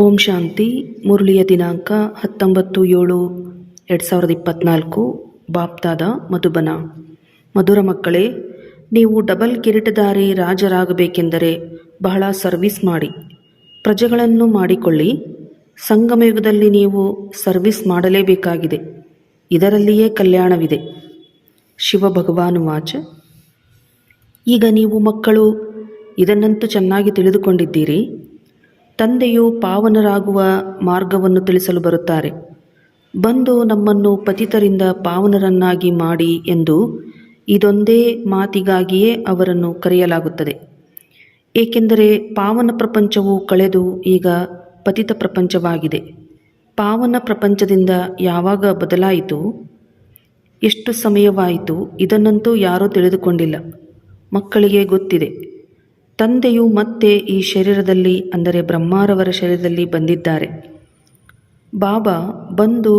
ಓಂ ಶಾಂತಿ, ಮುರಳಿಯ ದಿನಾಂಕ ಹತ್ತೊಂಬತ್ತು ಏಳು ಎರಡು ಸಾವಿರದ ಇಪ್ಪತ್ತ್ನಾಲ್ಕು ಬಾಪ್ತಾದ ಮಧುಬನ. ಮಧುರ ಮಕ್ಕಳೇ, ನೀವು ಡಬಲ್ ಕಿರೀಟಧಾರಿ ರಾಜರಾಗಬೇಕೆಂದರೆ ಬಹಳ ಸರ್ವಿಸ್ ಮಾಡಿ. ಪ್ರಜೆಗಳನ್ನು ಮಾಡಿಕೊಳ್ಳಿ. ಸಂಗಮಯುಗದಲ್ಲಿ ನೀವು ಸರ್ವಿಸ್ ಮಾಡಲೇಬೇಕಾಗಿದೆ. ಇದರಲ್ಲಿಯೇ ಕಲ್ಯಾಣವಿದೆ. ಶಿವ ಭಗವಾನು ವಾಚ. ಈಗ ನೀವು ಮಕ್ಕಳು, ಇದನ್ನಂತೂ ಚೆನ್ನಾಗಿ ತಿಳಿದುಕೊಂಡಿದ್ದೀರಿ. ತಂದೆಯು ಪಾವನರಾಗುವ ಮಾರ್ಗವನ್ನು ತಿಳಿಸಲು ಬರುತ್ತಾರೆ. ಬಂದು ನಮ್ಮನ್ನು ಪತಿತರಿಂದ ಪಾವನರನ್ನಾಗಿ ಮಾಡಿ ಎಂದು ಇದೊಂದೇ ಮಾತಿಗಾಗಿಯೇ ಅವರನ್ನು ಕರೆಯಲಾಗುತ್ತದೆ. ಏಕೆಂದರೆ ಪಾವನ ಪ್ರಪಂಚವು ಕಳೆದು ಈಗ ಪತಿತ ಪ್ರಪಂಚವಾಗಿದೆ. ಪಾವನ ಪ್ರಪಂಚದಿಂದ ಯಾವಾಗ ಬದಲಾಯಿತು? ಎಷ್ಟು ಸಮಯವಾಯಿತು? ಇದನ್ನಂತೂ ಯಾರೂ ತಿಳಿದುಕೊಂಡಿಲ್ಲ. ಮಕ್ಕಳಿಗೆ ಗೊತ್ತಿದೆ. ತಂದೆಯು ಮತ್ತೆ ಈ ಶರೀರದಲ್ಲಿ, ಅಂದರೆ ಬ್ರಹ್ಮಾರವರ ಶರೀರದಲ್ಲಿ ಬಂದಿದ್ದಾರೆ. ಬಾಬಾ ಬಂದು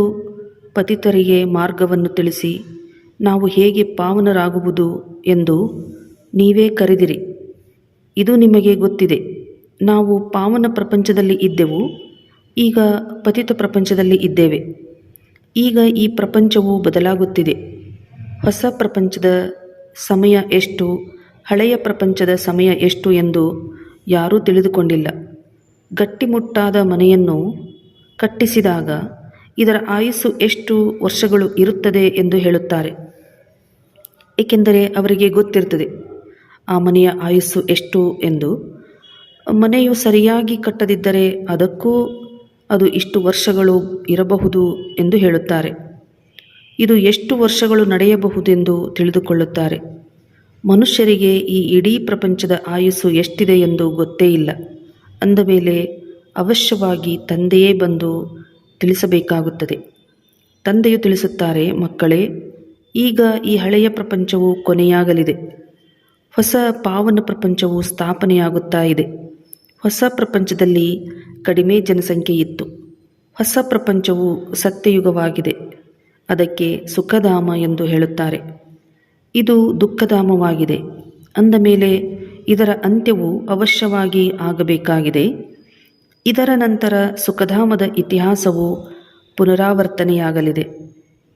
ಪತಿತರಿಗೆ ಮಾರ್ಗವನ್ನು ತಿಳಿಸಿ, ನಾವು ಹೇಗೆ ಪಾವನರಾಗುವುದು ಎಂದು ನೀವೇ ಕರೆದಿರಿ. ಇದು ನಿಮಗೆ ಗೊತ್ತಿದೆ. ನಾವು ಪಾವನ ಪ್ರಪಂಚದಲ್ಲಿ ಇದ್ದೆವು, ಈಗ ಪತಿತ ಪ್ರಪಂಚದಲ್ಲಿ ಇದ್ದೇವೆ. ಈಗ ಈ ಪ್ರಪಂಚವು ಬದಲಾಗುತ್ತಿದೆ. ಹೊಸ ಪ್ರಪಂಚದ ಸಮಯ ಎಷ್ಟು? ಹಳೆಯ ಪ್ರಪಂಚದ ಸಮಯ ಎಷ್ಟು ಎಂದು ಯಾರೂ ತಿಳಿದುಕೊಂಡಿಲ್ಲ. ಗಟ್ಟಿಮುಟ್ಟಾದ ಮನೆಯನ್ನು ಕಟ್ಟಿಸಿದಾಗ ಇದರ ಆಯಸ್ಸು ಎಷ್ಟು ವರ್ಷಗಳು ಇರುತ್ತದೆ ಎಂದು ಹೇಳುತ್ತಾರೆ. ಏಕೆಂದರೆ ಅವರಿಗೆ ಗೊತ್ತಿರುತ್ತದೆ, ಆ ಮನೆಯ ಆಯುಸ್ಸು ಎಷ್ಟು ಎಂದು. ಮನೆಯು ಸರಿಯಾಗಿ ಕಟ್ಟದಿದ್ದರೆ ಅದಕ್ಕೂ ಅದು ಇಷ್ಟು ವರ್ಷಗಳು ಇರಬಹುದು ಎಂದು ಹೇಳುತ್ತಾರೆ. ಇದು ಎಷ್ಟು ವರ್ಷಗಳು ನಡೆಯಬಹುದೆಂದು ತಿಳಿದುಕೊಳ್ಳುತ್ತಾರೆ. ಮನುಷ್ಯರಿಗೆ ಈ ಇಡೀ ಪ್ರಪಂಚದ ಆಯುಸ್ಸು ಎಷ್ಟಿದೆ ಎಂದು ಗೊತ್ತೇ ಇಲ್ಲ. ಅಂದ ಮೇಲೆ ಅವಶ್ಯವಾಗಿ ತಂದೆಯೇ ಬಂದು ತಿಳಿಸಬೇಕಾಗುತ್ತದೆ. ತಂದೆಯು ತಿಳಿಸುತ್ತಾರೆ, ಮಕ್ಕಳೇ, ಈಗ ಈ ಹಳೆಯ ಪ್ರಪಂಚವು ಕೊನೆಯಾಗಲಿದೆ. ಹೊಸ ಪಾವನ ಪ್ರಪಂಚವು ಸ್ಥಾಪನೆಯಾಗುತ್ತಾ ಇದೆ. ಹೊಸ ಪ್ರಪಂಚದಲ್ಲಿ ಕಡಿಮೆ ಜನಸಂಖ್ಯೆ ಇತ್ತು ಹೊಸ ಪ್ರಪಂಚವು ಸತ್ಯಯುಗವಾಗಿದೆ. ಅದಕ್ಕೆ ಸುಖಧಾಮ ಎಂದು ಹೇಳುತ್ತಾರೆ. ಇದು ದುಃಖಧಾಮವಾಗಿದೆ. ಅಂದ ಮೇಲೆ ಇದರ ಅಂತ್ಯವು ಅವಶ್ಯವಾಗಿ ಆಗಬೇಕಾಗಿದೆ. ಇದರ ನಂತರ ಸುಖಧಾಮದ ಇತಿಹಾಸವು ಪುನರಾವರ್ತನೆಯಾಗಲಿದೆ.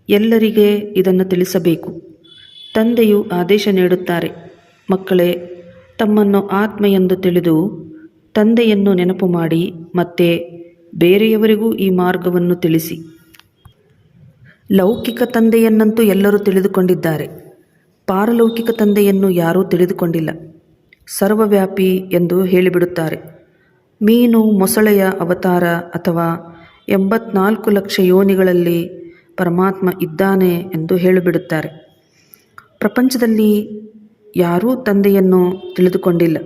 ಎಲ್ಲರಿಗೆ ಇದನ್ನು ತಿಳಿಸಬೇಕು. ತಂದೆಯು ಆದೇಶ ನೀಡುತ್ತಾರೆ. ಮಕ್ಕಳೇ, ತಮ್ಮನ್ನು ಆತ್ಮ ಎಂದು ತಿಳಿದು ತಂದೆಯನ್ನು ನೆನಪು ಮಾಡಿ, ಮತ್ತೆ ಬೇರೆಯವರಿಗೂ ಈ ಮಾರ್ಗವನ್ನು ತಿಳಿಸಿ. ಲೌಕಿಕ ತಂದೆಯನ್ನಂತೂ ಎಲ್ಲರೂ ತಿಳಿದುಕೊಂಡಿದ್ದಾರೆ. ಪಾರಲೌಕಿಕ ತಂದೆಯನ್ನು ಯಾರೂ ತಿಳಿದುಕೊಂಡಿಲ್ಲ. ಸರ್ವವ್ಯಾಪಿ ಎಂದು ಹೇಳಿಬಿಡುತ್ತಾರೆ. ಮೀನು, ಮೊಸಳೆಯ ಅವತಾರ ಅಥವಾ ಎಂಬತ್ನಾಲ್ಕು ಲಕ್ಷ ಯೋನಿಗಳಲ್ಲಿ ಪರಮಾತ್ಮ ಇದ್ದಾನೆ ಎಂದು ಹೇಳಿಬಿಡುತ್ತಾರೆ. ಪ್ರಪಂಚದಲ್ಲಿ ಯಾರೂ ತಂದೆಯನ್ನು ತಿಳಿದುಕೊಂಡಿಲ್ಲ.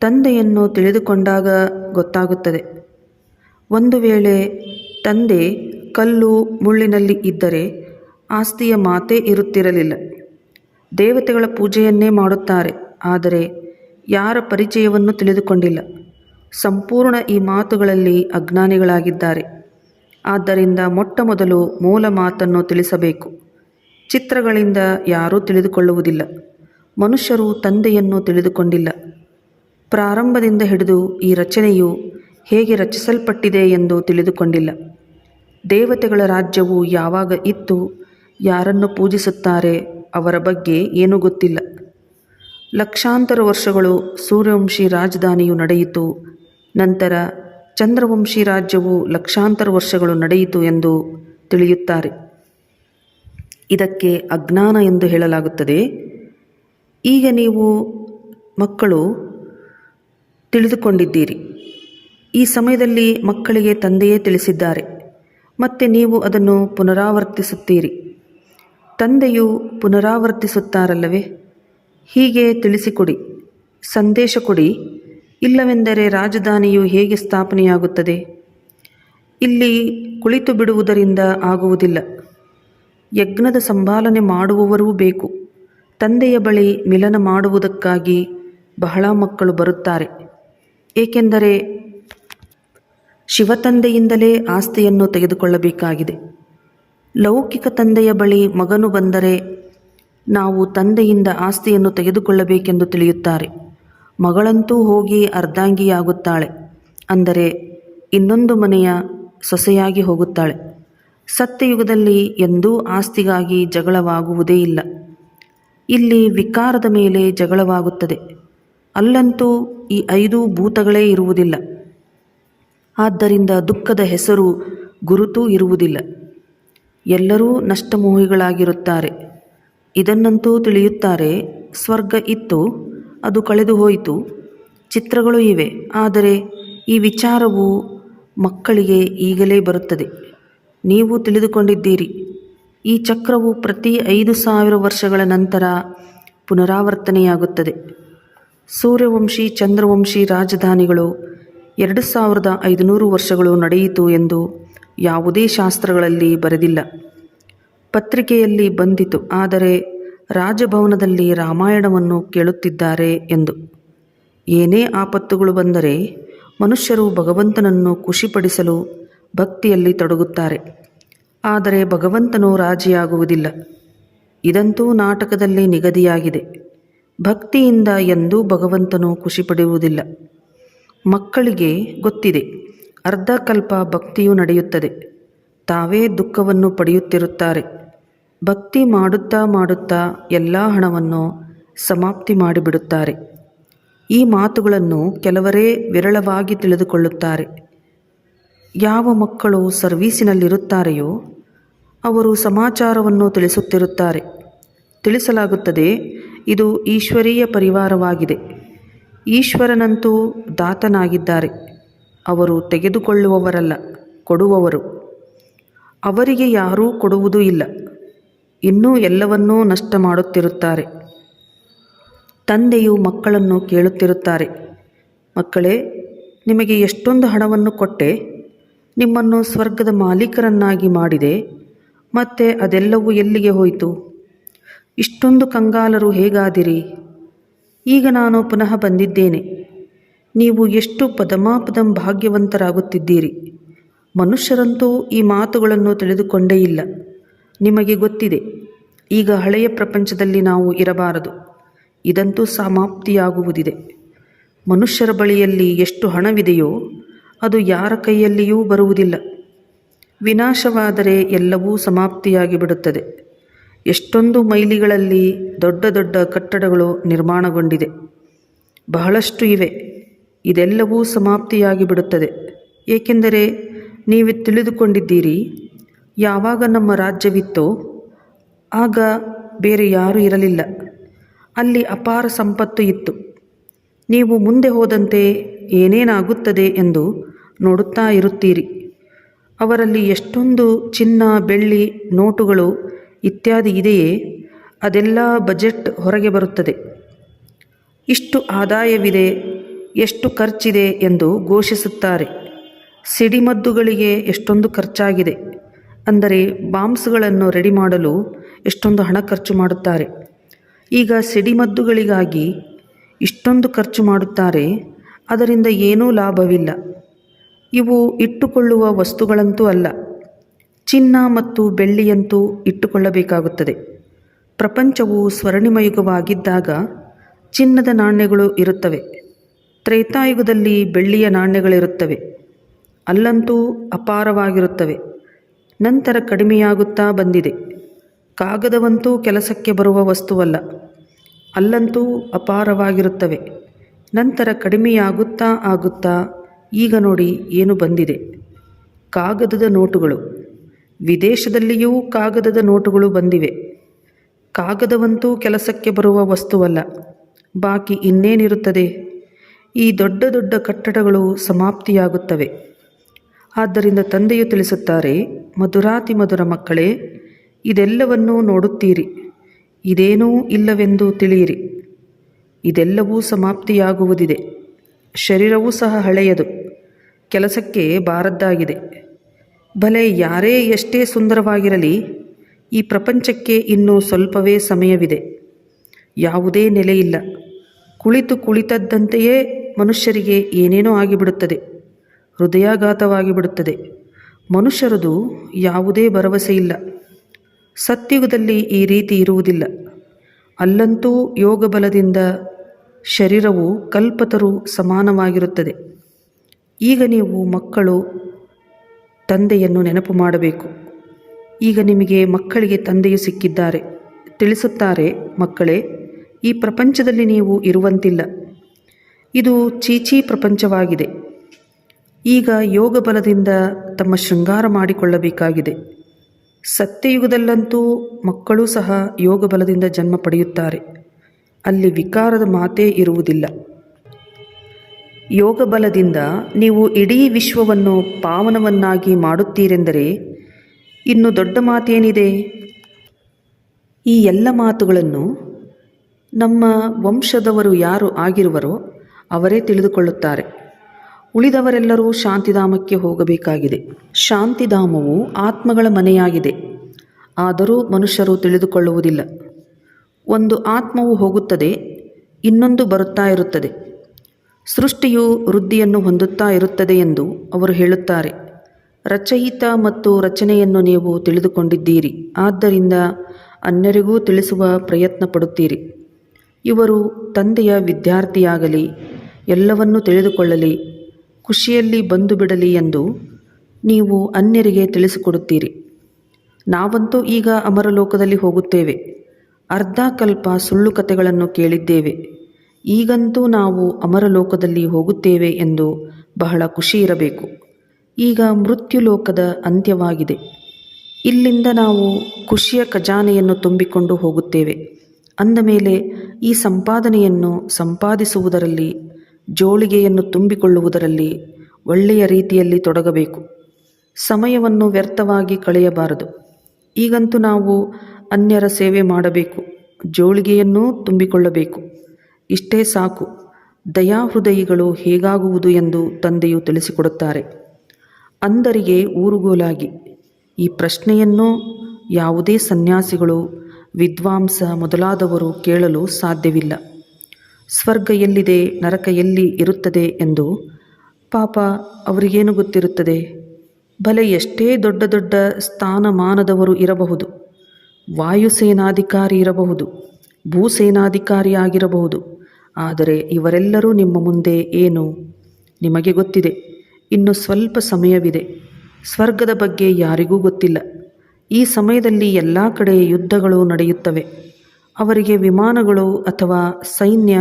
ತಂದೆಯನ್ನು ತಿಳಿದುಕೊಂಡಾಗ ಗೊತ್ತಾಗುತ್ತದೆ. ಒಂದು ವೇಳೆ ತಂದೆ ಕಲ್ಲು ಮುಳ್ಳಿನಲ್ಲಿ ಇದ್ದರೆ ಆಸ್ತಿಯ ಮಾತೇ ಇರುತ್ತಿರಲಿಲ್ಲ. ದೇವತೆಗಳ ಪೂಜೆಯನ್ನೇ ಮಾಡುತ್ತಾರೆ. ಆದರೆ ಯಾರ ಪರಿಚಯವನ್ನು ತಿಳಿದುಕೊಂಡಿಲ್ಲ. ಸಂಪೂರ್ಣ ಈ ಮಾತುಗಳಲ್ಲಿ ಅಜ್ಞಾನಿಗಳಾಗಿದ್ದಾರೆ. ಆದ್ದರಿಂದ ಮೊಟ್ಟ ಮೊದಲು ಮೂಲ ಮಾತನ್ನು ತಿಳಿಸಬೇಕು. ಚಿತ್ರಗಳಿಂದ ಯಾರೂ ತಿಳಿದುಕೊಳ್ಳುವುದಿಲ್ಲ. ಮನುಷ್ಯರು ತಂದೆಯನ್ನು ತಿಳಿದುಕೊಂಡಿಲ್ಲ. ಪ್ರಾರಂಭದಿಂದ ಹಿಡಿದು ಈ ರಚನೆಯು ಹೇಗೆ ರಚಿಸಲ್ಪಟ್ಟಿದೆ ಎಂದು ತಿಳಿದುಕೊಂಡಿಲ್ಲ. ದೇವತೆಗಳ ರಾಜ್ಯವು ಯಾವಾಗ ಇತ್ತು, ಯಾರನ್ನು ಪೂಜಿಸುತ್ತಾರೆ ಅವರ ಬಗ್ಗೆ ಏನೂ ಗೊತ್ತಿಲ್ಲ. ಲಕ್ಷಾಂತರ ವರ್ಷಗಳು ಸೂರ್ಯವಂಶಿ ರಾಜಧಾನಿಯು ನಡೆಯಿತು. ನಂತರ ಚಂದ್ರವಂಶಿ ರಾಜ್ಯವು ಲಕ್ಷಾಂತರ ವರ್ಷಗಳು ನಡೆಯಿತು ಎಂದು ತಿಳಿಯುತ್ತಾರೆ. ಇದಕ್ಕೆ ಅಜ್ಞಾನ ಎಂದು ಹೇಳಲಾಗುತ್ತದೆ. ಈಗ ನೀವು ಮಕ್ಕಳು ತಿಳಿದುಕೊಂಡಿದ್ದೀರಿ. ಈ ಸಮಯದಲ್ಲಿ ಮಕ್ಕಳಿಗೆ ತಂದೆಯೇ ತಿಳಿಸಿದ್ದಾರೆ. ಮತ್ತೆ ನೀವು ಅದನ್ನು ಪುನರಾವರ್ತಿಸುತ್ತೀರಿ. ತಂದೆಯು ಪುನರಾವರ್ತಿಸುತ್ತಾರಲ್ಲವೇ? ಹೀಗೆ ತಿಳಿಸಿಕೊಡಿ, ಸಂದೇಶ ಕೊಡಿ, ಇಲ್ಲವೆಂದರೆ ರಾಜಧಾನಿಯು ಹೇಗೆ ಸ್ಥಾಪನೆಯಾಗುತ್ತದೆ? ಇಲ್ಲಿ ಕುಳಿತು ಬಿಡುವುದರಿಂದ ಆಗುವುದಿಲ್ಲ. ಯಜ್ಞದ ಸಂಭಾಲನೆ ಮಾಡುವವರೂ ಬೇಕು. ತಂದೆಯ ಬಳಿ ಮಿಲನ ಮಾಡುವುದಕ್ಕಾಗಿ ಬಹಳ ಮಕ್ಕಳು ಬರುತ್ತಾರೆ. ಏಕೆಂದರೆ ಶಿವತಂದೆಯಿಂದಲೇ ಆಸ್ತಿಯನ್ನು ತೆಗೆದುಕೊಳ್ಳಬೇಕಾಗಿದೆ. ಲೌಕಿಕ ತಂದೆಯ ಬಳಿ ಮಗನು ಬಂದರೆ ನಾವು ತಂದೆಯಿಂದ ಆಸ್ತಿಯನ್ನು ತೆಗೆದುಕೊಳ್ಳಬೇಕೆಂದು ತಿಳಿಯುತ್ತಾರೆ. ಮಗಳಂತೂ ಹೋಗಿ ಅರ್ಧಾಂಗಿಯಾಗುತ್ತಾಳೆ. ಅಂದರೆ ಇನ್ನೊಂದು ಮನೆಯ ಸೊಸೆಯಾಗಿ ಹೋಗುತ್ತಾಳೆ. ಸತ್ಯಯುಗದಲ್ಲಿ ಎಂದೂ ಆಸ್ತಿಗಾಗಿ ಜಗಳವಾಗುವುದೇ ಇಲ್ಲ. ಇಲ್ಲಿ ವಿಕಾರದ ಮೇಲೆ ಜಗಳವಾಗುತ್ತದೆ. ಅಲ್ಲಂತೂ ಈ ಐದು ಭೂತಗಳೇ ಇರುವುದಿಲ್ಲ. ಆದ್ದರಿಂದ ದುಃಖದ ಹೆಸರು ಗುರುತೂ ಇರುವುದಿಲ್ಲ. ಎಲ್ಲರೂ ನಷ್ಟಮೋಹಿಗಳಾಗಿರುತ್ತಾರೆ. ಇದನ್ನಂತೂ ತಿಳಿಯುತ್ತಾರೆ, ಸ್ವರ್ಗ ಇತ್ತು, ಅದು ಕಳೆದು ಹೋಯಿತು. ಚಿತ್ರಗಳು ಇವೆ, ಆದರೆ ಈ ವಿಚಾರವು ಮಕ್ಕಳಿಗೆ ಈಗಲೇ ಬರುತ್ತದೆ. ನೀವು ತಿಳಿದುಕೊಂಡಿದ್ದೀರಿ. ಈ ಚಕ್ರವು ಪ್ರತಿ ಐದು ಸಾವಿರ ವರ್ಷಗಳ ನಂತರ ಪುನರಾವರ್ತನೆಯಾಗುತ್ತದೆ. ಸೂರ್ಯವಂಶಿ, ಚಂದ್ರವಂಶಿ ರಾಜಧಾನಿಗಳು ಎರಡು ಸಾವಿರದ ಐದುನೂರು ವರ್ಷಗಳು ನಡೆಯಿತು ಎಂದು ಯಾವುದೇ ಶಾಸ್ತ್ರಗಳಲ್ಲಿ ಬರೆದಿಲ್ಲ. ಪತ್ರಿಕೆಯಲ್ಲಿ ಬಂದಿತು, ಆದರೆ ರಾಜಭವನದಲ್ಲಿ ರಾಮಾಯಣವನ್ನು ಕೇಳುತ್ತಿದ್ದಾರೆ ಎಂದು. ಏನೇ ಆಪತ್ತುಗಳು ಬಂದರೆ ಮನುಷ್ಯರು ಭಗವಂತನನ್ನು ಖುಷಿಪಡಿಸಲು ಭಕ್ತಿಯಲ್ಲಿ ತೊಡಗುತ್ತಾರೆ. ಆದರೆ ಭಗವಂತನು ರಾಜಿಯಾಗುವುದಿಲ್ಲ. ಇದಂತೂ ನಾಟಕದಲ್ಲಿ ನಿಗದಿಯಾಗಿದೆ. ಭಕ್ತಿಯಿಂದ ಎಂದೂ ಭಗವಂತನು ಖುಷಿಪಡುವುದಿಲ್ಲ. ಮಕ್ಕಳಿಗೆ ಗೊತ್ತಿದೆ ಅರ್ಧ ಕಲ್ಪ ಭಕ್ತಿಯು ನಡೆಯುತ್ತದೆ. ತಾವೇ ದುಃಖವನ್ನು ಪಡೆಯುತ್ತಿರುತ್ತಾರೆ. ಭಕ್ತಿ ಮಾಡುತ್ತಾ ಮಾಡುತ್ತಾ ಎಲ್ಲ ಹಣವನ್ನು ಸಮಾಪ್ತಿ ಮಾಡಿಬಿಡುತ್ತಾರೆ. ಈ ಮಾತುಗಳನ್ನು ಕೆಲವರೇ ವಿರಳವಾಗಿ ತಿಳಿದುಕೊಳ್ಳುತ್ತಾರೆ. ಯಾವ ಮಕ್ಕಳು ಸರ್ವೀಸಿನಲ್ಲಿರುತ್ತಾರೆಯೋ ಅವರು ಸಮಾಚಾರವನ್ನು ತಿಳಿಸುತ್ತಿರುತ್ತಾರೆ. ತಿಳಿಸಲಾಗುತ್ತದೆ, ಇದು ಈಶ್ವರೀಯ ಪರಿವಾರವಾಗಿದೆ. ಈಶ್ವರನಂತೂ ದಾತನಾಗಿದ್ದಾರೆ. ಅವರು ತೆಗೆದುಕೊಳ್ಳುವವರಲ್ಲ, ಕೊಡುವವರು. ಅವರಿಗೆ ಯಾರೂ ಕೊಡುವುದೂ ಇಲ್ಲ. ಇನ್ನೂ ಎಲ್ಲವನ್ನೂ ನಷ್ಟ ಮಾಡುತ್ತಿರುತ್ತಾರೆ ತಂದೆಯು ಮಕ್ಕಳನ್ನು ಕೇಳುತ್ತಿರುತ್ತಾರೆ. ಮಕ್ಕಳೇ, ನಿಮಗೆ ಎಷ್ಟೊಂದು ಹಣವನ್ನು ಕೊಟ್ಟೆ, ನಿಮ್ಮನ್ನು ಸ್ವರ್ಗದ ಮಾಲೀಕರನ್ನಾಗಿ ಮಾಡಿದೆ, ಮತ್ತೆ ಅದೆಲ್ಲವೂ ಎಲ್ಲಿಗೆ ಹೋಯಿತು? ಇಷ್ಟೊಂದು ಕಂಗಾಲರು ಹೇಗಾದಿರಿ? ಈಗ ನಾನು ಪುನಃ ಬಂದಿದ್ದೇನೆ. ನೀವು ಎಷ್ಟು ಪದಮಾಪದಂ ಭಾಗ್ಯವಂತರಾಗುತ್ತಿದ್ದೀರಿ? ಮನುಷ್ಯರಂತೂ ಈ ಮಾತುಗಳನ್ನು ತಿಳಿದುಕೊಂಡೇ ಇಲ್ಲ. ನಿಮಗೆ ಗೊತ್ತಿದೆ, ಈಗ ಹಳೆಯ ಪ್ರಪಂಚದಲ್ಲಿ ನಾವು ಇರಬಾರದು. ಇದಂತೂ ಸಮಾಪ್ತಿಯಾಗುವುದಿದೆ. ಮನುಷ್ಯರ ಬಳಿಯಲ್ಲಿ ಎಷ್ಟು ಹಣವಿದೆಯೋ, ಅದು ಯಾರ ಕೈಯಲ್ಲಿಯೂ ಬರುವುದಿಲ್ಲ. ವಿನಾಶವಾದರೆ ಎಲ್ಲವೂ ಸಮಾಪ್ತಿಯಾಗಿ ಬಿಡುತ್ತದೆ ಎಷ್ಟೊಂದು ಮೈಲಿಗಳಲ್ಲಿ ದೊಡ್ಡ ದೊಡ್ಡ ಕಟ್ಟಡಗಳು ನಿರ್ಮಾಣಗೊಂಡಿದೆ. ಬಹಳಷ್ಟು ಇವೆ. ಇದೆಲ್ಲವೂ ಸಮಾಪ್ತಿಯಾಗಿ ಬಿಡುತ್ತದೆ ಏಕೆಂದರೆ ನೀವು ತಿಳಿದುಕೊಂಡಿದ್ದೀರಿ, ಯಾವಾಗ ನಮ್ಮ ರಾಜ್ಯವಿತ್ತೋ, ಆಗ ಬೇರೆ ಯಾರೂ ಇರಲಿಲ್ಲ. ಅಲ್ಲಿ ಅಪಾರ ಸಂಪತ್ತು ಇತ್ತು. ನೀವು ಮುಂದೆ ಹೋದಂತೆ ಏನೇನಾಗುತ್ತದೆ ಎಂದು ನೋಡುತ್ತಾ ಇರುತ್ತೀರಿ. ಅವರಲ್ಲಿ ಎಷ್ಟೊಂದು ಚಿನ್ನ, ಬೆಳ್ಳಿ, ನೋಟುಗಳು ಇತ್ಯಾದಿ ಇದೆಯೇ, ಅದೆಲ್ಲ ಬಜೆಟ್ ಹೊರಗೆ ಬರುತ್ತದೆ. ಇಷ್ಟು ಆದಾಯವಿದೆ ಎಷ್ಟು ಖರ್ಚಿದೆ ಎಂದು ಘೋಷಿಸುತ್ತಾರೆ. ಸಿಡಿಮದ್ದುಗಳಿಗೆ ಎಷ್ಟೊಂದು ಖರ್ಚಾಗಿದೆ. ಅಂದರೆ ಬಾಂಬ್ಸ್ಗಳನ್ನು ರೆಡಿ ಮಾಡಲು ಎಷ್ಟೊಂದು ಹಣ ಖರ್ಚು ಮಾಡುತ್ತಾರೆ. ಈಗ ಸಿಡಿಮದ್ದುಗಳಿಗಾಗಿ ಇಷ್ಟೊಂದು ಖರ್ಚು ಮಾಡುತ್ತಾರೆ, ಅದರಿಂದ ಏನೂ ಲಾಭವಿಲ್ಲ. ಇವು ಇಟ್ಟುಕೊಳ್ಳುವ ವಸ್ತುಗಳಂತೂ ಅಲ್ಲ. ಚಿನ್ನ ಮತ್ತು ಬೆಳ್ಳಿಯಂತೂ ಇಟ್ಟುಕೊಳ್ಳಬೇಕಾಗುತ್ತದೆ. ಪ್ರಪಂಚವು ಸ್ವರ್ಣಿಮಯುಗವಾಗಿದ್ದಾಗ ಚಿನ್ನದ ನಾಣ್ಯಗಳು ಇರುತ್ತವೆ. ತ್ರೇತಾಯುಗದಲ್ಲಿ ಬೆಳ್ಳಿಯ ನಾಣ್ಯಗಳಿರುತ್ತವೆ. ಅಲ್ಲಂತೂ ಅಪಾರವಾಗಿರುತ್ತವೆ. ನಂತರ ಕಡಿಮೆಯಾಗುತ್ತಾ ಬಂದಿದೆ. ಕಾಗದವಂತೂ ಕೆಲಸಕ್ಕೆ ಬರುವ ವಸ್ತುವಲ್ಲ. ಅಲ್ಲಂತೂ ಅಪಾರವಾಗಿರುತ್ತವೆ. ನಂತರ ಕಡಿಮೆಯಾಗುತ್ತಾ ಆಗುತ್ತಾ ಈಗ ನೋಡಿ ಏನು ಬಂದಿದೆ. ಕಾಗದದ ನೋಟುಗಳು. ವಿದೇಶದಲ್ಲಿಯೂ ಕಾಗದದ ನೋಟುಗಳು ಬಂದಿವೆ. ಕಾಗದವಂತೂ ಕೆಲಸಕ್ಕೆ ಬರುವ ವಸ್ತುವಲ್ಲ. ಬಾಕಿ ಇನ್ನೇನಿರುತ್ತದೆ? ಈ ದೊಡ್ಡ ದೊಡ್ಡ ಕಟ್ಟಡಗಳು ಸಮಾಪ್ತಿಯಾಗುತ್ತವೆ. ಆದ್ದರಿಂದ ತಂದೆಯು ತಿಳಿಸುತ್ತಾರೆ, ಮಧುರಾತಿ ಮಧುರ ಮಕ್ಕಳೇ, ಇದೆಲ್ಲವನ್ನೂ ನೋಡುತ್ತೀರಿ. ಇದೇನೂ ಇಲ್ಲವೆಂದು ತಿಳಿಯಿರಿ. ಇದೆಲ್ಲವೂ ಸಮಾಪ್ತಿಯಾಗುವುದಿದೆ. ಶರೀರವೂ ಸಹ ಹಳೆಯದು. ಕೆಲಸಕ್ಕೆ ಬಾರದ್ದಾಗಿದೆ. ಭಲೆ ಯಾರೇ ಎಷ್ಟೇ ಸುಂದರವಾಗಿರಲಿ, ಈ ಪ್ರಪಂಚಕ್ಕೆ ಇನ್ನೂ ಸ್ವಲ್ಪವೇ ಸಮಯವಿದೆ. ಯಾವುದೇ ನೆಲೆಯಿಲ್ಲ. ಕುಳಿತು ಕುಳಿತದ್ದಂತೆಯೇ ಮನುಷ್ಯರಿಗೆ ಏನೇನೋ ಆಗಿಬಿಡುತ್ತದೆ. ಹೃದಯಾಘಾತವಾಗಿಬಿಡುತ್ತದೆ. ಮನುಷ್ಯರದು ಯಾವುದೇ ಭರವಸೆ ಇಲ್ಲ. ಸತ್ಯುಗದಲ್ಲಿ ಈ ರೀತಿ ಇರುವುದಿಲ್ಲ. ಅಲ್ಲಂತೂ ಯೋಗ ಬಲದಿಂದ ಶರೀರವು ಕಲ್ಪತರು ಸಮಾನವಾಗಿರುತ್ತದೆ. ಈಗ ನೀವು ಮಕ್ಕಳು, ತಂದೆಯನ್ನು ನೆನಪು ಮಾಡಬೇಕು. ಈಗ ನಿಮಗೆ ಮಕ್ಕಳಿಗೆ ತಂದೆಯು ಸಿಕ್ಕಿದ್ದಾರೆ. ತಿಳಿಸುತ್ತಾರೆ ಮಕ್ಕಳೇ ಈ ಪ್ರಪಂಚದಲ್ಲಿ ನೀವು ಇರುವಂತಿಲ್ಲ. ಇದು ಚೀಚಿ ಪ್ರಪಂಚವಾಗಿದೆ. ಈಗ ಯೋಗ ಬಲದಿಂದ ತಮ್ಮ ಶೃಂಗಾರ ಮಾಡಿಕೊಳ್ಳಬೇಕಾಗಿದೆ. ಸತ್ಯಯುಗದಲ್ಲಂತೂ ಮಕ್ಕಳು ಸಹ ಯೋಗ ಬಲದಿಂದ ಜನ್ಮ ಪಡೆಯುತ್ತಾರೆ. ಅಲ್ಲಿ ವಿಕಾರದ ಮಾತೇ ಇರುವುದಿಲ್ಲ. ಯೋಗ ಬಲದಿಂದ ನೀವು ಇಡೀ ವಿಶ್ವವನ್ನು ಪಾವನವನ್ನಾಗಿ ಮಾಡುತ್ತೀರೆಂದರೆ ಇನ್ನು ದೊಡ್ಡ ಮಾತೇನಿದೆ? ಈ ಎಲ್ಲ ಮಾತುಗಳನ್ನು ನಮ್ಮ ವಂಶದವರು ಯಾರು ಆಗಿರುವರೋ ಅವರೇ ತಿಳಿದುಕೊಳ್ಳುತ್ತಾರೆ. ಉಳಿದವರೆಲ್ಲರೂ ಶಾಂತಿಧಾಮಕ್ಕೆ ಹೋಗಬೇಕಾಗಿದೆ. ಶಾಂತಿಧಾಮವು ಆತ್ಮಗಳ ಮನೆಯಾಗಿದೆ. ಆದರೂ ಮನುಷ್ಯರು ತಿಳಿದುಕೊಳ್ಳುವುದಿಲ್ಲ. ಒಂದು ಆತ್ಮವು ಹೋಗುತ್ತದೆ, ಇನ್ನೊಂದು ಬರುತ್ತಾ ಇರುತ್ತದೆ. ಸೃಷ್ಟಿಯು ವೃದ್ಧಿಯನ್ನು ಹೊಂದುತ್ತಾ ಇರುತ್ತದೆ ಎಂದು ಅವರು ಹೇಳುತ್ತಾರೆ. ರಚಯಿತ ಮತ್ತು ರಚನೆಯನ್ನು ನೀವು ತಿಳಿದುಕೊಂಡಿದ್ದೀರಿ. ಆದ್ದರಿಂದ ಅನ್ಯರಿಗೂ ತಿಳಿಸುವ ಪ್ರಯತ್ನ ಪಡುತ್ತೀರಿ ಇವರು ತಂದೆಯ ವಿದ್ಯಾರ್ಥಿಯಾಗಲಿ, ಎಲ್ಲವನ್ನೂ ತಿಳಿದುಕೊಳ್ಳಲಿ, ಖುಷಿಯಲ್ಲಿ ಬಂದು ಬಿಡಲಿ ಎಂದು ನೀವು ಅನ್ಯರಿಗೆ ತಿಳಿಸಿಕೊಡುತ್ತೀರಿ. ನಾವಂತೂ ಈಗ ಅಮರಲೋಕದಲ್ಲಿ ಹೋಗುತ್ತೇವೆ. ಅರ್ಧ ಕಲ್ಪ ಸುಳ್ಳು ಕಥೆಗಳನ್ನು ಕೇಳಿದ್ದೇವೆ. ಈಗಂತೂ ನಾವು ಅಮರಲೋಕದಲ್ಲಿ ಹೋಗುತ್ತೇವೆ ಎಂದು ಬಹಳ ಖುಷಿ ಇರಬೇಕು. ಈಗ ಮೃತ್ಯುಲೋಕದ ಅಂತ್ಯವಾಗಿದೆ. ಇಲ್ಲಿಂದ ನಾವು ಖುಷಿಯ ಖಜಾನೆಯನ್ನು ತುಂಬಿಕೊಂಡು ಹೋಗುತ್ತೇವೆ. ಅಂದ ಮೇಲೆ ಈ ಸಂಪಾದನೆಯನ್ನು ಸಂಪಾದಿಸುವುದರಲ್ಲಿ, ಜೋಳಿಗೆಯನ್ನು ತುಂಬಿಕೊಳ್ಳುವುದರಲ್ಲಿ ಒಳ್ಳೆಯ ರೀತಿಯಲ್ಲಿ ತೊಡಗಬೇಕು. ಸಮಯವನ್ನು ವ್ಯರ್ಥವಾಗಿ ಕಳೆಯಬಾರದು. ಈಗಂತೂ ನಾವು ಅನ್ಯರ ಸೇವೆ ಮಾಡಬೇಕು, ಜೋಳಿಗೆಯನ್ನೂ ತುಂಬಿಕೊಳ್ಳಬೇಕು. ಇಷ್ಟೇ ಸಾಕು, ದಯಾಹೃದಯಿಗಳು ಹೇಗಾಗುವುದು ಎಂದು ತಂದೆಯು ತಿಳಿಸಿಕೊಡುತ್ತಾರೆ. ಅಂದರಿಗೆ ಊರುಗೋಲಾಗಿ, ಈ ಪ್ರಶ್ನೆಯನ್ನು ಯಾವುದೇ ಸನ್ಯಾಸಿಗಳು ವಿದ್ವಾಂಸ ಮೊದಲಾದವರು ಕೇಳಲು ಸಾಧ್ಯವಿಲ್ಲ. ಸ್ವರ್ಗ ಎಲ್ಲಿದೆ, ನರಕ ಎಲ್ಲಿ ಇರುತ್ತದೆ ಎಂದು ಪಾಪ ಅವರಿಗೇನು ಗೊತ್ತಿರುತ್ತದೆ? ಬಲೆ ಎಷ್ಟೇ ದೊಡ್ಡ ದೊಡ್ಡ ಸ್ಥಾನಮಾನದವರು ಇರಬಹುದು. ವಾಯುಸೇನಾಧಿಕಾರಿ ಇರಬಹುದು ಭೂಸೇನಾಧಿಕಾರಿ ಆಗಿರಬಹುದು ಆದರೆ ಇವರೆಲ್ಲರೂ ನಿಮ್ಮ ಮುಂದೆ ಏನು? ನಿಮಗೆ ಗೊತ್ತಿದೆ, ಇನ್ನು ಸ್ವಲ್ಪ ಸಮಯವಿದೆ. ಸ್ವರ್ಗದ ಬಗ್ಗೆ ಯಾರಿಗೂ ಗೊತ್ತಿಲ್ಲ. ಈ ಸಮಯದಲ್ಲಿ ಎಲ್ಲ ಕಡೆ ಯುದ್ಧಗಳು ನಡೆಯುತ್ತವೆ. ಅವರಿಗೆ ವಿಮಾನಗಳು ಅಥವಾ ಸೈನ್ಯ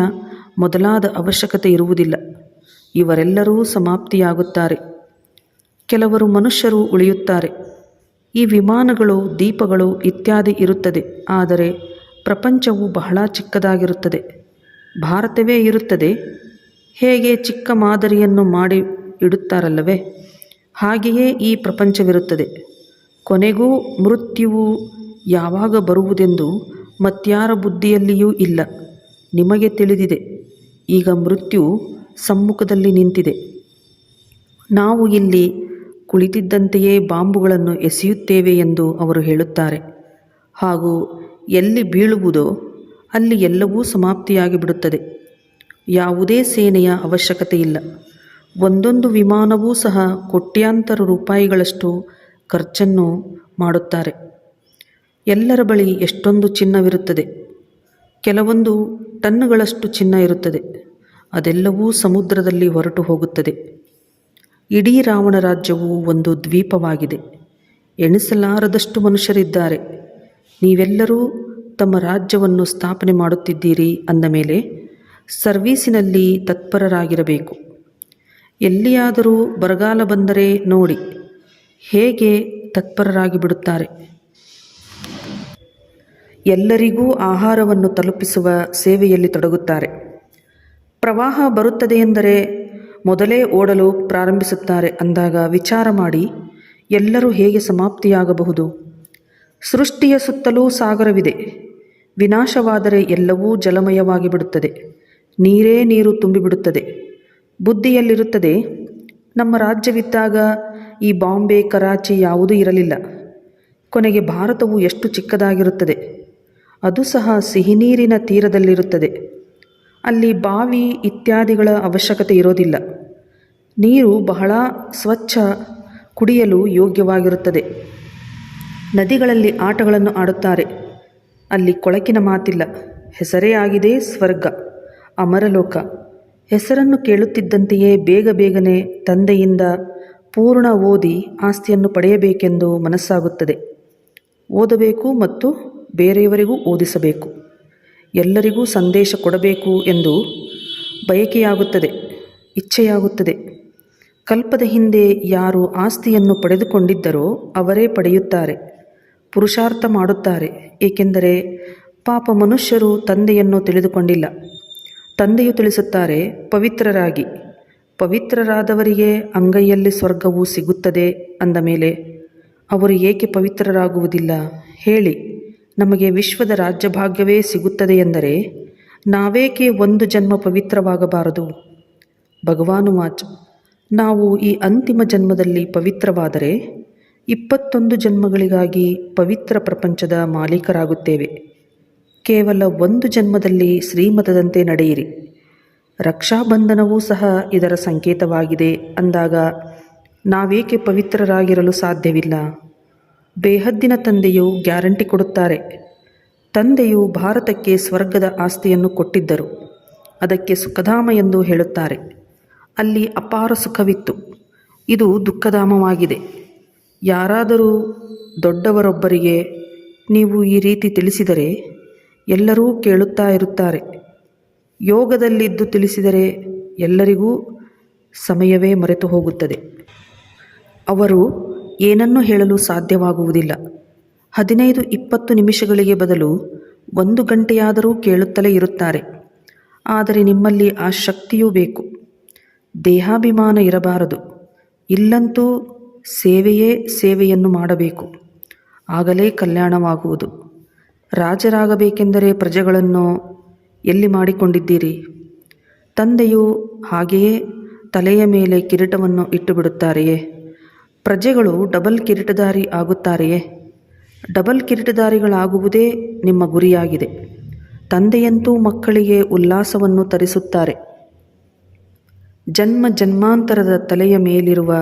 ಮೊದಲಾದ ಅವಶ್ಯಕತೆ ಇರುವುದಿಲ್ಲ. ಇವರೆಲ್ಲರೂ ಸಮಾಪ್ತಿಯಾಗುತ್ತಾರೆ. ಕೆಲವರು ಮನುಷ್ಯರು ಉಳಿಯುತ್ತಾರೆ. ಈ ವಿಮಾನಗಳು, ದೀಪಗಳು ಇತ್ಯಾದಿ ಇರುತ್ತದೆ. ಆದರೆ ಪ್ರಪಂಚವು ಬಹಳ ಚಿಕ್ಕದಾಗಿರುತ್ತದೆ. ಭಾರತವೇ ಇರುತ್ತದೆ. ಹೇಗೆ ಚಿಕ್ಕ ಮಾದರಿಯನ್ನು ಮಾಡಿ ಇಡುತ್ತಾರಲ್ಲವೇ? ಹಾಗೆಯೇ ಈ ಪ್ರಪಂಚವಿರುತ್ತದೆ. ಕೊನೆಗೂ ಮೃತ್ಯುವು ಯಾವಾಗ ಬರುವುದೆಂದು ಮತ್ಯಾರ ಬುದ್ಧಿಯಲ್ಲಿಯೂ ಇಲ್ಲ. ನಿಮಗೆ ತಿಳಿದಿದೆ, ಈಗ ಮೃತ್ಯು ಸಮ್ಮುಖದಲ್ಲಿ ನಿಂತಿದೆ. ನಾವು ಇಲ್ಲಿ ಕುಳಿತಿದ್ದಂತೆಯೇ ಬಾಂಬುಗಳನ್ನು ಎಸೆಯುತ್ತೇವೆ ಎಂದು ಅವರು ಹೇಳುತ್ತಾರೆ. ಹಾಗೂ ಎಲ್ಲಿ ಬೀಳುವುದೋ ಅಲ್ಲಿ ಎಲ್ಲವೂ ಸಮಾಪ್ತಿಯಾಗಿ ಬಿಡುತ್ತದೆ ಯಾವುದೇ ಸೇನೆಯ ಅವಶ್ಯಕತೆ ಇಲ್ಲ ಒಂದೊಂದು ವಿಮಾನವೂ ಸಹ ಕೋಟ್ಯಾಂತರ ರೂಪಾಯಿಗಳಷ್ಟು ಖರ್ಚನ್ನು ಮಾಡುತ್ತಾರೆ. ಎಲ್ಲರ ಬಳಿ ಎಷ್ಟೊಂದು ಚಿನ್ನವಿರುತ್ತದೆ. ಕೆಲವೊಂದು ಟನ್ನುಗಳಷ್ಟು ಚಿನ್ನ ಇರುತ್ತದೆ. ಅದೆಲ್ಲವೂ ಸಮುದ್ರದಲ್ಲಿ ಹೊರಟು ಹೋಗುತ್ತದೆ. ಇಡೀ ರಾವಣ ರಾಜ್ಯವು ಒಂದು ದ್ವೀಪವಾಗಿದೆ. ಎಣಿಸಲಾರದಷ್ಟು ಮನುಷ್ಯರಿದ್ದಾರೆ. ನೀವೆಲ್ಲರೂ ತಮ್ಮ ರಾಜ್ಯವನ್ನು ಸ್ಥಾಪನೆ ಮಾಡುತ್ತಿದ್ದೀರಿ ಅಂದ ಮೇಲೆ ಸರ್ವೀಸಿನಲ್ಲಿ ತತ್ಪರರಾಗಿರಬೇಕು. ಎಲ್ಲಿಯಾದರೂ ಬರಗಾಲ ಬಂದರೆ ನೋಡಿ. ಹೇಗೆ ತತ್ಪರರಾಗಿ ಬಿಡುತ್ತಾರೆ? ಎಲ್ಲರಿಗೂ ಆಹಾರವನ್ನು ತಲುಪಿಸುವ ಸೇವೆಯಲ್ಲಿ ತೊಡಗುತ್ತಾರೆ. ಪ್ರವಾಹ ಬರುತ್ತದೆ ಎಂದರೆ ಮೊದಲೇ ಓಡಲು ಪ್ರಾರಂಭಿಸುತ್ತಾರೆ ಅಂದಾಗ ವಿಚಾರ ಮಾಡಿ ಎಲ್ಲರೂ ಹೇಗೆ ಸಮಾಪ್ತಿಯಾಗಬಹುದು? ಸೃಷ್ಟಿಯ ಸುತ್ತಲೂ ಸಾಗರವಿದೆ. ವಿನಾಶವಾದರೆ ಎಲ್ಲವೂ ಜಲಮಯವಾಗಿ ಬಿಡುತ್ತದೆ. ನೀರೇ ನೀರು ತುಂಬಿಬಿಡುತ್ತದೆ. ಬುದ್ಧಿಯಲ್ಲಿರುತ್ತದೆ, ನಮ್ಮ ರಾಜ್ಯವಿದ್ದಾಗ ಈ ಬಾಂಬೆ, ಕರಾಚಿ ಯಾವುದೂ ಇರಲಿಲ್ಲ. ಕೊನೆಗೆ ಭಾರತವು ಎಷ್ಟು ಚಿಕ್ಕದಾಗಿರುತ್ತದೆ? ಅದು ಸಹ ಸಿಹಿನೀರಿನ ತೀರದಲ್ಲಿರುತ್ತದೆ. ಅಲ್ಲಿ ಬಾವಿ ಇತ್ಯಾದಿಗಳ ಅವಶ್ಯಕತೆ ಇರೋದಿಲ್ಲ. ನೀರು ಬಹಳ ಸ್ವಚ್ಛ, ಕುಡಿಯಲು ಯೋಗ್ಯವಾಗಿರುತ್ತದೆ. ನದಿಗಳಲ್ಲಿ ಆಟಗಳನ್ನು ಆಡುತ್ತಾರೆ. ಅಲ್ಲಿ ಕೊಳಕಿನ ಮಾತಿಲ್ಲ. ಹೆಸರೇ ಆಗಿದೆ ಸ್ವರ್ಗ, ಅಮರಲೋಕ. ಹೆಸರನ್ನು ಕೇಳುತ್ತಿದ್ದಂತೆಯೇ ಬೇಗ ಬೇಗನೆ ತಂದೆಯಿಂದ ಪೂರ್ಣ ಓದಿ ಆಸ್ತಿಯನ್ನು ಪಡೆಯಬೇಕೆಂದು ಮನಸ್ಸಾಗುತ್ತದೆ. ಓದಬೇಕು ಮತ್ತು ಬೇರೆಯವರಿಗೂ ಓದಿಸಬೇಕು. ಎಲ್ಲರಿಗೂ ಸಂದೇಶ ಕೊಡಬೇಕು ಎಂದು ಬಯಕೆಯಾಗುತ್ತದೆ, ಇಚ್ಛೆಯಾಗುತ್ತದೆ. ಕಲ್ಪದ ಹಿಂದೆ ಯಾರು ಆಸ್ತಿಯನ್ನು ಪಡೆದುಕೊಂಡಿದ್ದರೋ ಅವರೇ ಪಡೆಯುತ್ತಾರೆ, ಪುರುಷಾರ್ಥ ಮಾಡುತ್ತಾರೆ. ಏಕೆಂದರೆ ಪಾಪ ಮನುಷ್ಯರು ತಂದೆಯನ್ನು ತಿಳಿದುಕೊಂಡಿಲ್ಲ. ತಂದೆಯು ತಿಳಿಸುತ್ತಾರೆ, ಪವಿತ್ರರಾಗಿ. ಪವಿತ್ರರಾದವರಿಗೆ ಅಂಗೈಯಲ್ಲಿ ಸ್ವರ್ಗವು ಸಿಗುತ್ತದೆ ಅಂದ ಮೇಲೆ, ಅವರು ಏಕೆ ಪವಿತ್ರರಾಗುವುದಿಲ್ಲ? ಹೇಳಿ, ನಮಗೆ ವಿಶ್ವದ ರಾಜ್ಯಭಾಗ್ಯವೇ ಸಿಗುತ್ತದೆ ಎಂದರೆ, ನಾವೇಕೆ ಒಂದು ಜನ್ಮ ಪವಿತ್ರವಾಗಬಾರದು? ಭಗವಾನು ಮಾಚ್, ನಾವು ಈ ಅಂತಿಮ ಜನ್ಮದಲ್ಲಿ ಪವಿತ್ರವಾದರೆ, ಇಪ್ಪತ್ತೊಂದು ಜನ್ಮಗಳಿಗಾಗಿ ಪವಿತ್ರ ಪ್ರಪಂಚದ ಮಾಲೀಕರಾಗುತ್ತೇವೆ. ಕೇವಲ ಒಂದು ಜನ್ಮದಲ್ಲಿ ಶ್ರೀಮತದಂತೆ ನಡೆಯಿರಿ. ರಕ್ಷಾಬಂಧನವೂ ಸಹ ಇದರ ಸಂಕೇತವಾಗಿದೆ. ಅಂದಾಗ, ನಾವೇಕೆ ಪವಿತ್ರರಾಗಿರಲು ಸಾಧ್ಯವಿಲ್ಲ? ಬೇಹದ್ದಿನ ತಂದೆಯು ಗ್ಯಾರಂಟಿ ಕೊಡುತ್ತಾರೆ. ತಂದೆಯು ಭಾರತಕ್ಕೆ ಸ್ವರ್ಗದ ಆಸ್ತಿಯನ್ನು ಕೊಟ್ಟಿದ್ದರು. ಅದಕ್ಕೆ ಸುಖಧಾಮ ಎಂದು ಹೇಳುತ್ತಾರೆ. ಅಲ್ಲಿ ಅಪಾರ ಸುಖವಿತ್ತು. ಇದು ದುಃಖಧಾಮವಾಗಿದೆ. ಯಾರಾದರೂ ದೊಡ್ಡವರೊಬ್ಬರಿಗೆ ನೀವು ಈ ರೀತಿ ತಿಳಿಸಿದರೆ ಎಲ್ಲರೂ ಕೇಳುತ್ತಾ ಇರುತ್ತಾರೆ. ಯೋಗದಲ್ಲಿದ್ದು ತಿಳಿಸಿದರೆ ಎಲ್ಲರಿಗೂ ಸಮಯವೇ ಮರೆತು ಹೋಗುತ್ತದೆ. ಅವರು ಏನನ್ನು ಹೇಳಲು ಸಾಧ್ಯವಾಗುವುದಿಲ್ಲ. ಹದಿನೈದು ಇಪ್ಪತ್ತು ನಿಮಿಷಗಳಿಗೆ ಬದಲು ಒಂದು ಗಂಟೆಯಾದರೂ ಕೇಳುತ್ತಲೇ ಇರುತ್ತಾರೆ. ಆದರೆ ನಿಮ್ಮಲ್ಲಿ ಆ ಶಕ್ತಿಯೂ ಬೇಕು. ದೇಹಾಭಿಮಾನ ಇರಬಾರದು. ಇಲ್ಲಂತೂ ಸೇವೆಯೇ ಸೇವೆಯನ್ನು ಮಾಡಬೇಕು. ಆಗಲೇ ಕಲ್ಯಾಣವಾಗುವುದು. ರಾಜರಾಗಬೇಕೆಂದರೆ ಪ್ರಜೆಗಳನ್ನು ಎಲ್ಲಿ ಮಾಡಿಕೊಂಡಿದ್ದೀರಿ? ತಂದೆಯು ಹಾಗೆಯೇ ತಲೆಯ ಮೇಲೆ ಕಿರೀಟವನ್ನು ಇಟ್ಟುಬಿಡುತ್ತಾರೆಯೇ? ಪ್ರಜೆಗಳು ಡಬಲ್ ಕಿರೀಟದಾರಿ ಆಗುತ್ತಾರೆಯೇ? ಡಬಲ್ ಕಿರೀಟದಾರಿಗಳಾಗುವುದೇ ನಿಮ್ಮ ಗುರಿಯಾಗಿದೆ. ತಂದೆಯಂತೂ ಮಕ್ಕಳಿಗೆ ಉಲ್ಲಾಸವನ್ನು ತರಿಸುತ್ತಾರೆ. ಜನ್ಮ ಜನ್ಮಾಂತರದ ತಲೆಯ ಮೇಲಿರುವ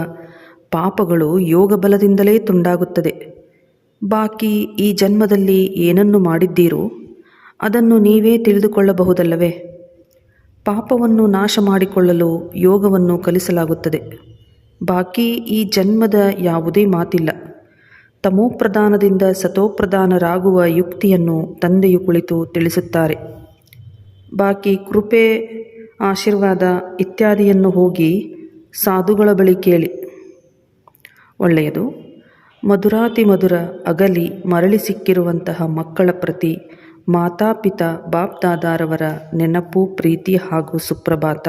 ಪಾಪಗಳು ಯೋಗ ಬಲದಿಂದಲೇ ತುಂಡಾಗುತ್ತದೆ. ಬಾಕಿ ಈ ಜನ್ಮದಲ್ಲಿ ಏನನ್ನು ಮಾಡಿದ್ದೀರೋ ಅದನ್ನು ನೀವೇ ತಿಳಿದುಕೊಳ್ಳಬಹುದಲ್ಲವೇ? ಪಾಪವನ್ನು ನಾಶ ಮಾಡಿಕೊಳ್ಳಲು ಯೋಗವನ್ನು ಕಲಿಸಲಾಗುತ್ತದೆ. ಬಾಕಿ ಈ ಜನ್ಮದ ಯಾವುದೇ ಮಾತಿಲ್ಲ. ತಮೋಪ್ರಧಾನದಿಂದ ಸತೋಪ್ರಧಾನರಾಗುವ ಯುಕ್ತಿಯನ್ನು ತಂದೆಯು ಕುಳಿತು ತಿಳಿಸುತ್ತಾರೆ. ಬಾಕಿ ಕೃಪೆ, ಆಶೀರ್ವಾದ ಇತ್ಯಾದಿಯನ್ನು ಹೋಗಿ ಸಾಧುಗಳ ಬಳಿ ಕೇಳಿ. ಒಳ್ಳೆಯದು. ಮಧುರಾತಿ ಮಧುರ ಅಗಲಿ ಮರಳಿ ಸಿಕ್ಕಿರುವಂತಹ ಮಕ್ಕಳ ಪ್ರತಿ ಮಾತಾಪಿತಾ ಬಾಪ್ದಾದಾರವರ ನೆನಪು, ಪ್ರೀತಿ ಹಾಗೂ ಸುಪ್ರಭಾತ.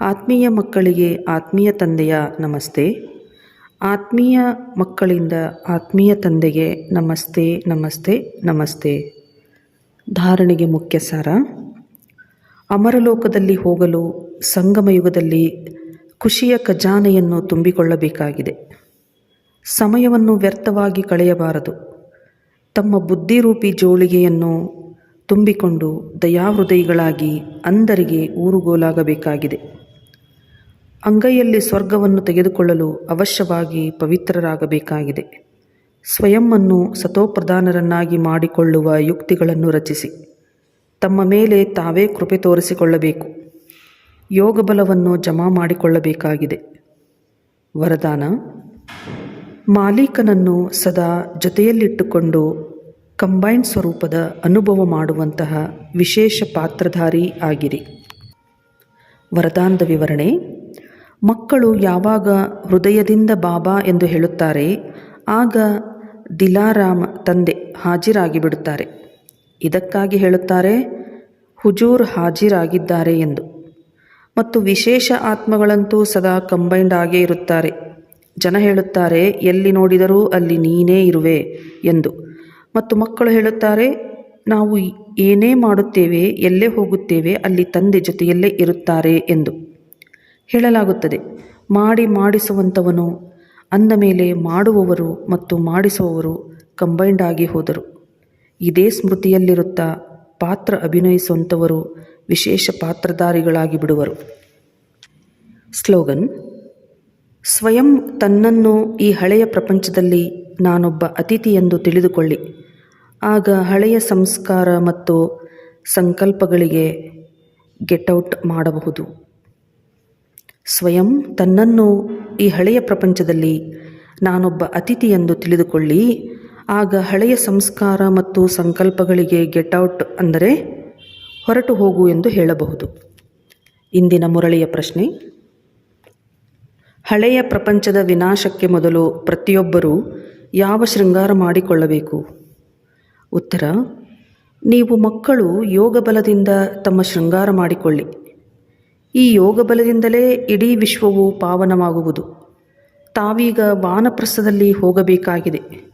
ಆತ್ಮೀಯ ಮಕ್ಕಳಿಗೆ ಆತ್ಮೀಯ ತಂದೆಯ ನಮಸ್ತೆ. ಆತ್ಮೀಯ ಮಕ್ಕಳಿಂದ ಆತ್ಮೀಯ ತಂದೆಗೆ ನಮಸ್ತೆ ನಮಸ್ತೆ ನಮಸ್ತೆ. ಧಾರಣೆಗೆ ಮುಖ್ಯ ಸಾರ. ಅಮರಲೋಕದಲ್ಲಿ ಹೋಗಲು ಸಂಗಮಯುಗದಲ್ಲಿ ಖುಷಿಯ ಖಜಾನೆಯನ್ನು ತುಂಬಿಕೊಳ್ಳಬೇಕಾಗಿದೆ. ಸಮಯವನ್ನು ವ್ಯರ್ಥವಾಗಿ ಕಳೆಯಬಾರದು. ತಮ್ಮ ಬುದ್ಧಿರೂಪಿ ಜೋಳಿಗೆಯನ್ನು ತುಂಬಿಕೊಂಡು ದಯಾಹೃದಯಿಗಳಾಗಿ ಅಂಧರಿಗೆ ಊರುಗೋಲಾಗಬೇಕಾಗಿದೆ. ಅಂಗೈಯಲ್ಲಿ ಸ್ವರ್ಗವನ್ನು ತೆಗೆದುಕೊಳ್ಳಲು ಅವಶ್ಯವಾಗಿ ಪವಿತ್ರರಾಗಬೇಕಾಗಿದೆ. ಸ್ವಯಂವನ್ನು ಸತೋಪ್ರಧಾನರನ್ನಾಗಿ ಮಾಡಿಕೊಳ್ಳುವ ಯುಕ್ತಿಗಳನ್ನು ರಚಿಸಿ. ತಮ್ಮ ಮೇಲೆ ತಾವೇ ಕೃಪೆ ತೋರಿಸಿಕೊಳ್ಳಬೇಕು. ಯೋಗಬಲವನ್ನು ಜಮಾ ಮಾಡಿಕೊಳ್ಳಬೇಕಾಗಿದೆ. ವರದಾನ. ಮಾಲೀಕನನ್ನು ಸದಾ ಜೊತೆಯಲ್ಲಿಟ್ಟುಕೊಂಡು ಕಂಬೈನ್ ಸ್ವರೂಪದ ಅನುಭವ ಮಾಡುವಂತಹ ವಿಶೇಷ ಪಾತ್ರಧಾರಿ ಆಗಿರಿ. ವರದಾನದ ವಿವರಣೆ, ಮಕ್ಕಳು ಯಾವಾಗ ಹೃದಯದಿಂದ ಬಾಬಾ ಎಂದು ಹೇಳುತ್ತಾರೆ, ಆಗ ದಿಲಾರಾಮ ತಂದೆ ಹಾಜಿರಾಗಿ ಬಿಡುತ್ತಾರೆ ಇದಕ್ಕಾಗಿ ಹೇಳುತ್ತಾರೆ, ಹುಜೂರ್ ಹಾಜಿರಾಗಿದ್ದಾರೆ ಎಂದು. ಮತ್ತು ವಿಶೇಷ ಆತ್ಮಗಳಂತೂ ಸದಾ ಕಂಬೈಂಡ್ ಆಗೇ ಇರುತ್ತಾರೆ. ಜನ ಹೇಳುತ್ತಾರೆ, ಎಲ್ಲಿ ನೋಡಿದರೂ ಅಲ್ಲಿ ನೀನೇ ಇರುವೆ ಎಂದು. ಮತ್ತು ಮಕ್ಕಳು ಹೇಳುತ್ತಾರೆ, ನಾವು ಏನೇ ಮಾಡುತ್ತೇವೆ, ಎಲ್ಲೇ ಹೋಗುತ್ತೇವೆ, ಅಲ್ಲಿ ತಂದೆ ಜೊತೆಯಲ್ಲೇ ಇರುತ್ತಾರೆ ಎಂದು ಹೇಳಲಾಗುತ್ತದೆ. ಮಾಡಿ ಮಾಡಿಸುವಂಥವನು ಅಂದ ಮೇಲೆ ಮಾಡುವವರು ಮತ್ತು ಮಾಡಿಸುವವರು ಕಂಬೈಂಡ್ ಆಗಿ ಹೋದರು. ಇದೇ ಸ್ಮೃತಿಯಲ್ಲಿರುತ್ತಾ ಪಾತ್ರ ಅಭಿನಯಿಸುವಂಥವರು ವಿಶೇಷ ಪಾತ್ರಧಾರಿಗಳಾಗಿ ಬಿಡುವರು. ಸ್ಲೋಗನ್ ಸ್ವಯಂ ತನ್ನನ್ನು ಈ ಹಳೆಯ ಪ್ರಪಂಚದಲ್ಲಿ ನಾನೊಬ್ಬ ಅತಿಥಿ ಎಂದು ತಿಳಿದುಕೊಳ್ಳಿ. ಆಗ ಹಳೆಯ ಸಂಸ್ಕಾರ ಮತ್ತು ಸಂಕಲ್ಪಗಳಿಗೆ ಗೆಟ್ಔಟ್ ಮಾಡಬಹುದು. ಸ್ವಯಂ ತನ್ನನ್ನು ಈ ಹಳೆಯ ಪ್ರಪಂಚದಲ್ಲಿ ನಾನೊಬ್ಬ ಅತಿಥಿ ಎಂದು ತಿಳಿದುಕೊಳ್ಳಿ. ಆಗ ಹಳೆಯ ಸಂಸ್ಕಾರ ಮತ್ತು ಸಂಕಲ್ಪಗಳಿಗೆ ಗೆಟ್ಔಟ್ ಅಂದರೆ ಹೊರಟು ಹೋಗು ಎಂದು ಹೇಳಬಹುದು. ಇಂದಿನ ಮುರಳಿಯ ಪ್ರಶ್ನೆ ಹಳೆಯ ಪ್ರಪಂಚದ ವಿನಾಶಕ್ಕೆ ಮೊದಲು ಪ್ರತಿಯೊಬ್ಬರೂ ಯಾವ ಶೃಂಗಾರ ಮಾಡಿಕೊಳ್ಳಬೇಕು? ಉತ್ತರ, ನೀವು ಮಕ್ಕಳು ಯೋಗ ಬಲದಿಂದ ತಮ್ಮ ಶೃಂಗಾರ ಮಾಡಿಕೊಳ್ಳಿ. ಈ ಯೋಗ ಬಲದಿಂದಲೇ ಇಡೀ ವಿಶ್ವವು ಪಾವನವಾಗುವುದು. ತಾವೀಗ ವಾನಪ್ರಸ್ಥದಲ್ಲಿ ಹೋಗಬೇಕಾಗಿದೆ.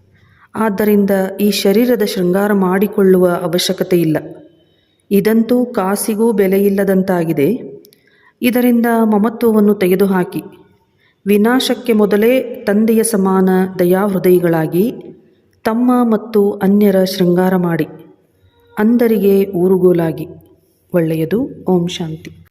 ಆದ್ದರಿಂದ ಈ ಶರೀರದ ಶೃಂಗಾರ ಮಾಡಿಕೊಳ್ಳುವ ಅವಶ್ಯಕತೆ ಇಲ್ಲ. ಇದಂತೂ ಕಾಸಿಗೂ ಬೆಲೆಯಿಲ್ಲದಂತಾಗಿದೆ. ಇದರಿಂದ ಮಮತ್ವವನ್ನು ತೆಗೆದುಹಾಕಿ. ವಿನಾಶಕ್ಕೆ ಮೊದಲೇ ತಂದೆಯ ಸಮಾನ ದಯಾಹೃದಯಿಗಳಾಗಿ ತಮ್ಮ ಮತ್ತು ಅನ್ಯರ ಶೃಂಗಾರ ಮಾಡಿ, ಅಂದರಿಗೆ ಊರುಗೋಲಾಗಿ. ಒಳ್ಳೆಯದು. ಓಂ ಶಾಂತಿ.